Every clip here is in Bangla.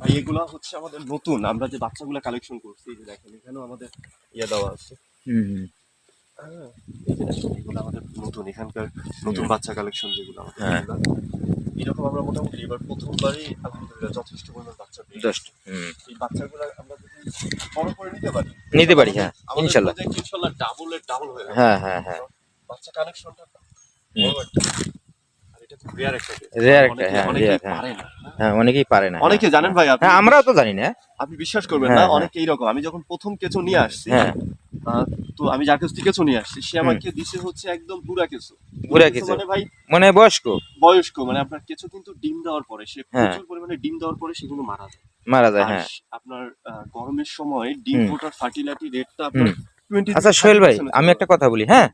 ভাই এগুলো হচ্ছে আমাদের নতুন। আমরা যে বাচ্চাগুলো কালেকশন করছি এই যে দেখেন এখানেও আমাদের ইয়ে দেওয়া আছে। হুম হ্যাঁ, এগুলো আমাদের নতুন এখানকার নতুন বাচ্চা কালেকশন যেগুলো আমাদের হ্যাঁ। এরকম আমরা মোটামুটি এবার প্রথমবারই আলহামদুলিল্লাহ যথেষ্ট পরিমাণ বাচ্চা পেয়েছি। জাস্ট এই বাচ্চাগুলো আমরা যদি বড় করে নিতে পারি নিতে পারি হ্যাঁ আমাদের ইনশাল্লাহ। ইনশাল্লাহ ডাবলের ডাবল হয়ে যাবে। হ্যাঁ হ্যাঁ হ্যাঁ। বাচ্চা কালেকশনটা আর এটা খুব রেয়ার একটা। Case। একটা, হ্যাঁ, অনেকেই হ্যাঁ। হ্যাঁ অনেকেই পারে না অনেকে জানেন ভাই আপনি হ্যাঁ আমরাও তো জানি না। আপনি বিশ্বাস করবেন হ্যাঁ, না হ্যাঁ। অনেকে এইরকম। আমি যখন প্রথম কেঁচো নিয়ে আসছি হ্যাঁ। তো আমি যার কাছ থেকে কেঁচো নিয়ে আসছি সে আমাকে দিছে হচ্ছে একদম পুরা কেঁচো। পুরা কেঁচো। মানে ভাই মানে বয়স্ক? বয়স্ক মানে আপনার কেঁচো কিন্তু ডিম দেওয়ার পরে সে হ্যাঁ। প্রচুর পরিমাণে ডিম দেওয়ার পরে সেগুলো মারা যায়। মারা যায় হ্যাঁ। আপনার গরমের সময় ডিম। ফোটার ফার্টিলিটি রেটটা আপনার 20 আচ্ছা সোহেল ভাই আমি একটা কথা বলি হ্যাঁ?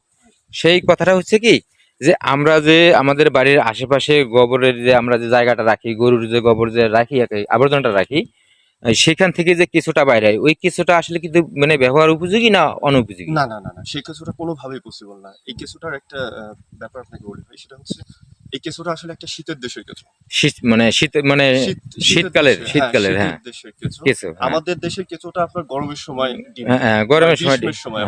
সেই কথাটা হচ্ছে কি যে আমরা যে আমাদের বাড়ির আশেপাশে গোবরের যে আমরা যে জায়গাটা রাখি গরুর যে গোবর যে রাখি আবর্জনাটা রাখি সেখান থেকে যে কিছুটা বাইরে হয়, ওই কিছুটা আসলে কিন্তু মানে ব্যবহার উপযোগী না অনুপযোগী? না না না না সেই কিছুটা কোনোভাবেই পসিবল না। এই কিছুটার একটা ব্যাপার আপনাকে বলি সেটা হচ্ছে এই কেঁচোটা আসলে একটা শীতের দেশের কেঁচো। শীত মানে শীত মানে শীতকালের শীতকালের হ্যাঁ হ্যাঁ। দেশের কেঁচো। হ্যাঁ। আমাদের দেশের কেঁচোটা আপনার গরমের সময় হ্যাঁ, হ্যাঁ, গরমের সময়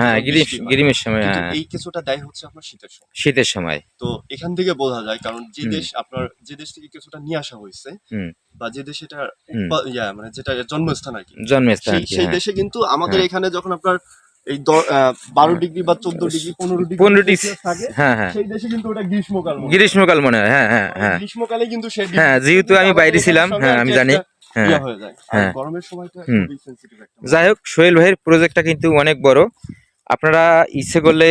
হ্যাঁ হয়। গ্রীষ্মের সময় হ্যাঁ। এই কেঁচোটা দেয় হচ্ছে আপনার শীতের সময়। শীতের সময়। তো এখান থেকে বোঝা যায় কারণ যে দেশ আপনার যে দেশ থেকে কিছুটা নিয়ে আসা হয়েছে বা যে দেশে এটা ইয়া মানে যেটা জন্মস্থান আর কি। জন্মস্থান সেই হ্যাঁ। দেশে কিন্তু আমাদের হ্যাঁ। এখানে যখন আপনার এই বারো ডিগ্রি বা চোদ্দ ডিগ্রি পনেরো ডিগ্রি পনেরো ডিগ্রি থাকে হ্যাঁ হ্যাঁ। সেই দেশে কিন্তু ওটা গ্রীষ্মকাল মনে হয়। গ্রীষ্মকাল মনে হয় হ্যাঁ হ্যাঁ হ্যাঁ। গ্রীষ্মকালে কিন্তু সে হ্যাঁ, যেহেতু আমি বাইরে ছিলাম, হ্যাঁ, আমি জানি। হ্যাঁ। হয়ে হ্যাঁ। যাই হোক সোহেল ভাইয়ের প্রজেক্টটা কিন্তু অনেক বড়। আপনারা ইচ্ছে করলে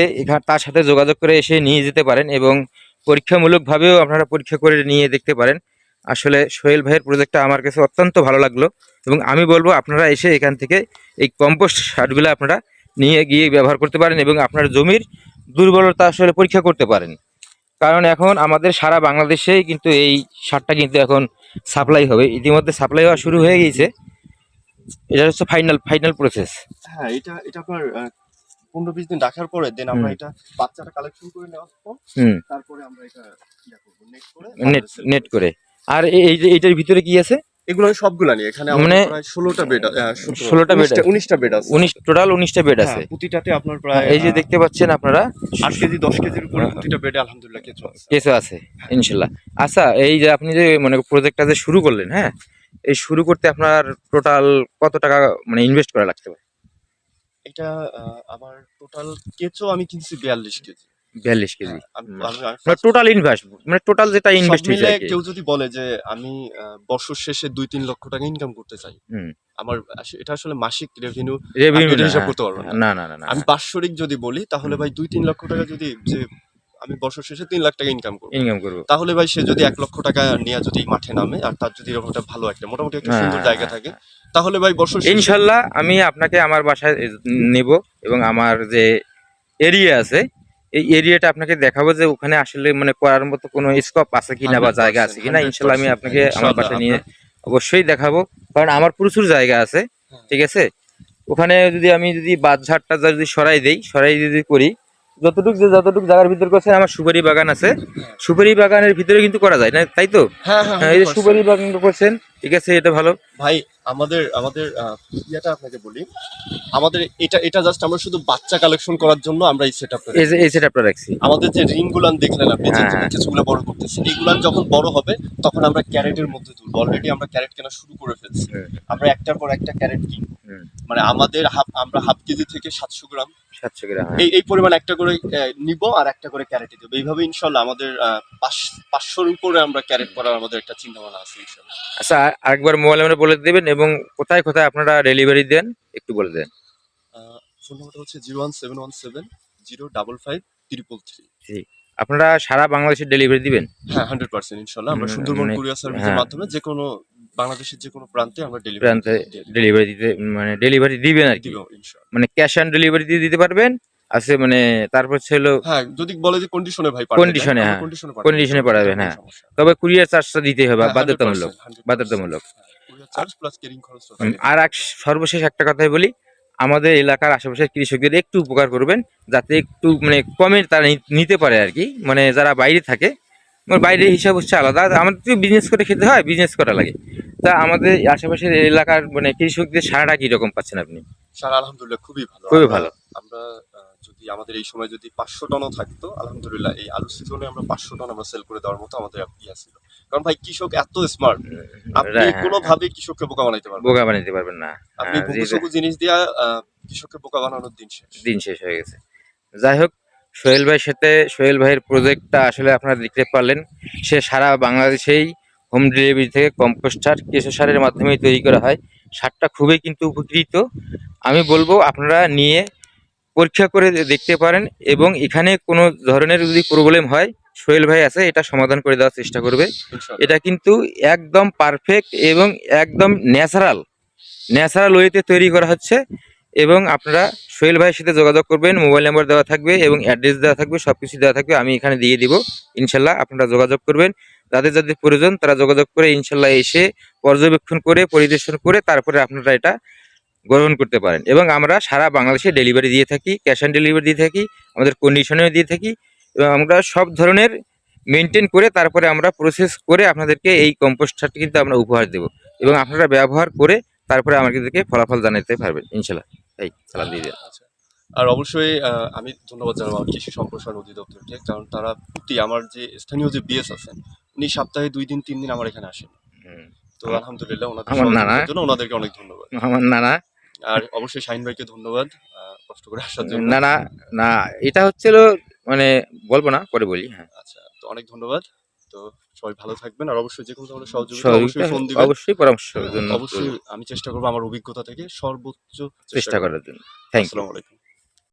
তার সাথে যোগাযোগ করে এসে নিয়ে যেতে পারেন এবং পরীক্ষামূলকভাবেও আপনারা পরীক্ষা করে নিয়ে দেখতে পারেন। আসলে সোহেল ভাইয়ের প্রজেক্টটা আমার কাছে অত্যন্ত ভালো লাগল এবং আমি বলব আপনারা এসে এখান থেকে এই কম্পোস্ট সারগুলো আপনারা নিয়ে গিয়ে ব্যবহার করতে পারেন এবং আপনার জমির দুর্বলতা আসলে পরীক্ষা করতে পারেন। কারণ এখন আমাদের সারা বাংলাদেশেই কিন্তু এই সারটা কিন্তু এখন সাপ্লাই হবে। ইতিমধ্যে সাপ্লাই হওয়া শুরু হয়ে গিয়েছে। এটা হচ্ছে ফাইনাল ফাইনাল প্রসেস হ্যাঁ এটা এটা আপনার পনেরো বিশ দিন রাখার পরে দেন আমরা। এটা বাচ্চাটা কালেকশন করে নেওয়ার পর তারপরে আমরা এটা নেট করে নেট। করে। আর এই- এইটার ভিতরে কি আছে? এগুলো সবগুলা নিয়ে এখানে মানে- ষোলোটা বেড 16টা bed আছে। উনিশটা বেড আছে। উনিশ টোটাল উনিশটা বেড আছে। হ্যাঁ, প্রতিটাতে আপনার প্রায় এই যে দেখতে পাচ্ছেন আপনারা আট কেজি দশ কেজির উপরে হ্যাঁ। প্রতিটা বেডে আলহামদুলিল্লাহ কিছু আছে। কেসও আছে ইনশাল্লাহ। আচ্ছা এই যে আপনি যে মানে প্রজেক্টটা যে শুরু করলেন হ্যাঁ এই শুরু করতে আপনার টোটাল কত টাকা মানে ইনভেস্ট করা লাগতে পারে? এটা আমার টোটাল কেঁচো আমি কিনছি বিয়াল্লিশ কেজি। বিয়াল্লিশ কেজি হুম। আমি- আমি মানে টোটাল ইনভেস্ট মানে টোটাল যেটা ইনভেস্ট হয়েছে আর কি। কেউ যদি বলে যে আমি বছর শেষে দুই তিন লক্ষ টাকা ইনকাম করতে চাই হুম। আমার এটা আসলে মাসিক রেভিনিউ না, হিসাব হ্যাঁ। করতে পারব না। না না না আমি বাৎসরিক যদি বলি তাহলে ভাই দুই তিন লক্ষ টাকা যদি যে আমি বছর শেষে তিন লাখ টাকা ইনকাম করব ইনকাম করব তাহলে ভাই সে যদি এক লক্ষ টাকা নিয়ে যদি মাঠে নামে আর তার যদি এরকম একটা ভালো একটা মোটামুটি একটা হ্যাঁ, সুন্দর হ্যাঁ, জায়গা হ্যাঁ, থাকে তাহলে ভাই বছর ইনশাল্লাহ আমি আপনাকে আমার বাসায় নেব এবং আমার যে এরিয়া আছে এই এরিয়াটা আপনাকে দেখাবো যে ওখানে আসলে মানে করার মতো কোনো স্কোপ আছে কিনা বা জায়গা আছে কিনা ইনশাল্লাহ আমি আপনাকে আমার বাসায় নিয়ে অবশ্যই দেখাবো। কারণ আমার প্রচুর জায়গা আছে হ্যাঁ। ঠিক আছে? ওখানে যদি আমি যদি বাদ ঝাড়টা যদি সরাই দেই সরাই যদি করি যতটুকু যে যতটুকু জায়গার ভিতর করছে আমার সুপারি বাগান আছে। সুপারি বাগানের ভিতরে কিন্তু করা যায় না? তাই তো? হ্যাঁ হ্যাঁ হ্যাঁ, এই সুপারি বাগান করছেন ঠিক আছে এটা ভালো। ভাই আমাদের আমাদের ইয়াটা আপনাকে বলি। আমাদের এটা এটা জাস্ট আমরা শুধু বাচ্চা কালেকশন করার জন্য আমরা এই সেট এই যে এই সেটআপটা রাখছি। আমাদের যে রিংগুলান দেখলেন আপনি যে হ্যাঁ। কিছুগুলো বড় করতেছি এগুলান যখন বড় হবে তখন আমরা ক্যারেটের মধ্যে তুলব। অলরেডি আমরা ক্যারেট কেনা শুরু করে ফেলছি। আমরা একটার পর একটা ক্যারেট কিনবো। মানে আমাদের হাফ আমরা হাফ কেজি থেকে সাতশো গ্রাম। সাতশো গ্রাম হ্যাঁ। এই এই পরিমাণ একটা করে নিব আর একটা করে ক্যারেটে দেবো। এইভাবে ইনশাল্লাহ আমাদের পাঁচশোর উপরে আমরা ক্যারেট করার আমাদের একটা চিন্তা ভাবনা আছে ইনশাল্লাহ। আচ্ছা আর- আরেকবার মোবাইল নাম্বার বলে দেবেন এবং কোথায় কোথায় আপনারা ডেলিভারি দেন একটু বলে দেন। ফোন নাম্বারটা হচ্ছে zero one seven one seven zero double five triple three আপনারা সারা বাংলাদেশে ডেলিভারি দিবেন হ্যাঁ হান্ড্রেড পার্সেন্ট ইনশাল্লাহ আমরা সুন্দরবন মানে- কুরিয়ার সার্ভিসের হ্যাঁ। মাধ্যমে যে কোনো বাংলাদেশের যে কোনো প্রান্তে আমরা প্রান্তে ডেলিভারি ডেলিভারি দিতে মানে ডেলিভারি দিবেন আর কি মানে ক্যাশ অন ডেলিভারি দিয়ে দিতে পারবেন আছে মানে তারপর ছিল হ্যাঁ যদি বলে যে কন্ডিশনে ভাই এ, হ্যাঁ। কন্ডিশনে পাঠাবেন, হ্যাঁ। তবে কুরিয়ার চার্জটা দিতে হবে হ্যাঁ, বাধ্যতামূলক বাধ্যতামূলক। খরচ উম, আর এক সর্বশেষ একটা কথাই বলি আমাদের এলাকার আশেপাশের কৃষকদের একটু উপকার করবেন যাতে একটু মানে কমে তারা নিতে পারে আর কি। মানে যারা বাইরে থাকে আমার বাইরের হিসাব হচ্ছে আলাদা। আমাদের তো বিজনেস করে খেতে হয় বিজনেস করা লাগে। তা আমাদের আশেপাশের এলাকার মানে কৃষকদের সারাটা কীরকম পাচ্ছেন আপনি? স্যার আলহামদুলিল্লাহ খুবই ভালো। খুবই ভালো। আমরা যদি আমাদের এই সময় যদি পাঁচশো টনও থাকতো আলহামদুলিল্লাহ এই আলু সিজনে আমরা পাঁচশো টন আমরা সেল করে দেওয়ার মতো আমাদের ইয়া ছিল। কারণ ভাই কৃষক এত স্মার্ট আপনি হ্যাঁ, কোনোভাবে কৃষককে বোকা বানাইতে পারবেন বোকা বানাইতে পারবেন না। আপনি হ্যাঁ, বুকুসুকু জিনিস দিয়া কৃষককে বোকা বানানোর দিন শেষ। দিন শেষ হয়ে গেছে। যাই হোক সোহেল ভাইয়ের সাথে সোহেল ভাইয়ের প্রজেক্টটা আসলে আপনারা দেখতে পারলেন। সে সারা বাংলাদেশেই হোম ডেলিভারি থেকে কম্পোস্ট সার কেঁচো সারের মাধ্যমে তৈরি করা হয়। সারটা খুবই কিন্তু উপকৃত। আমি বলব আপনারা নিয়ে পরীক্ষা করে দেখতে পারেন এবং এখানে কোনো ধরনের যদি প্রবলেম হয় সোহেল ভাই আছে এটা সমাধান করে দেওয়ার চেষ্টা করবে। এটা কিন্তু একদম পারফেক্ট এবং একদম ন্যাচারাল ন্যাচারাল ওয়েতে তৈরি করা হচ্ছে এবং আপনারা সোহেল ভাইয়ের সাথে যোগাযোগ করবেন মোবাইল নাম্বার দেওয়া থাকবে এবং অ্যাড্রেস দেওয়া থাকবে সব কিছু দেওয়া থাকবে আমি এখানে দিয়ে দিব। ইনশাল্লাহ আপনারা যোগাযোগ করবেন। যাদের যাদের প্রয়োজন তারা যোগাযোগ করে ইনশাল্লাহ এসে পর্যবেক্ষণ করে পরিদর্শন করে তারপরে আপনারা এটা গ্রহণ করতে পারেন। এবং আমরা সারা বাংলাদেশে ডেলিভারি দিয়ে থাকি ক্যাশ অন ডেলিভারি দিয়ে থাকি আমাদের কন্ডিশনেও দিয়ে থাকি। আমরা সব ধরনের মেনটেন করে তারপরে আমরা প্রসেস করে আপনাদেরকে এই কম্পোস্ট সারটি কিন্তু আমরা উপহার দেব। এবং আপনারা ব্যবহার করে তারপরে আমাদেরকে ফলাফল জানাতে পারবেন ইনশাল্লাহ এই সালাম দিয়ে দেন আচ্ছা। আর অবশ্যই আমি ধন্যবাদ জানাব আমার কৃষি সম্প্রসারণ অধিদপ্তরকে কারণ তারা প্রতি আমার যে স্থানীয় যে বিএস আছেন উনি সপ্তাহে দুই দিন তিন দিন আমার এখানে আসেন। হুম। তো আলহামদুলিল্লাহ ওনাদের জন্য ওনাদেরকে অনেক ধন্যবাদ। আমার নানা। আর অবশ্যই শাহিন ভাইকে ধন্যবাদ কষ্ট করে আসার জন্য। না না না এটা হচ্ছিল মানে বলব না পরে বলি হ্যাঁ। আচ্ছা তো অনেক ধন্যবাদ। তো সবাই ভালো থাকবেন আর অবশ্যই যে কোনো ধরনের সহযোগিতা অবশ্যই ফোন দিবেন। অবশ্যই পরামর্শ জন্য অবশ্যই আমি চেষ্টা করব আমার অভিজ্ঞতা থেকে সর্বোচ্চ চেষ্টা করার। জন্য। থ্যাংক ইউ আসসালামু আলাইকুম।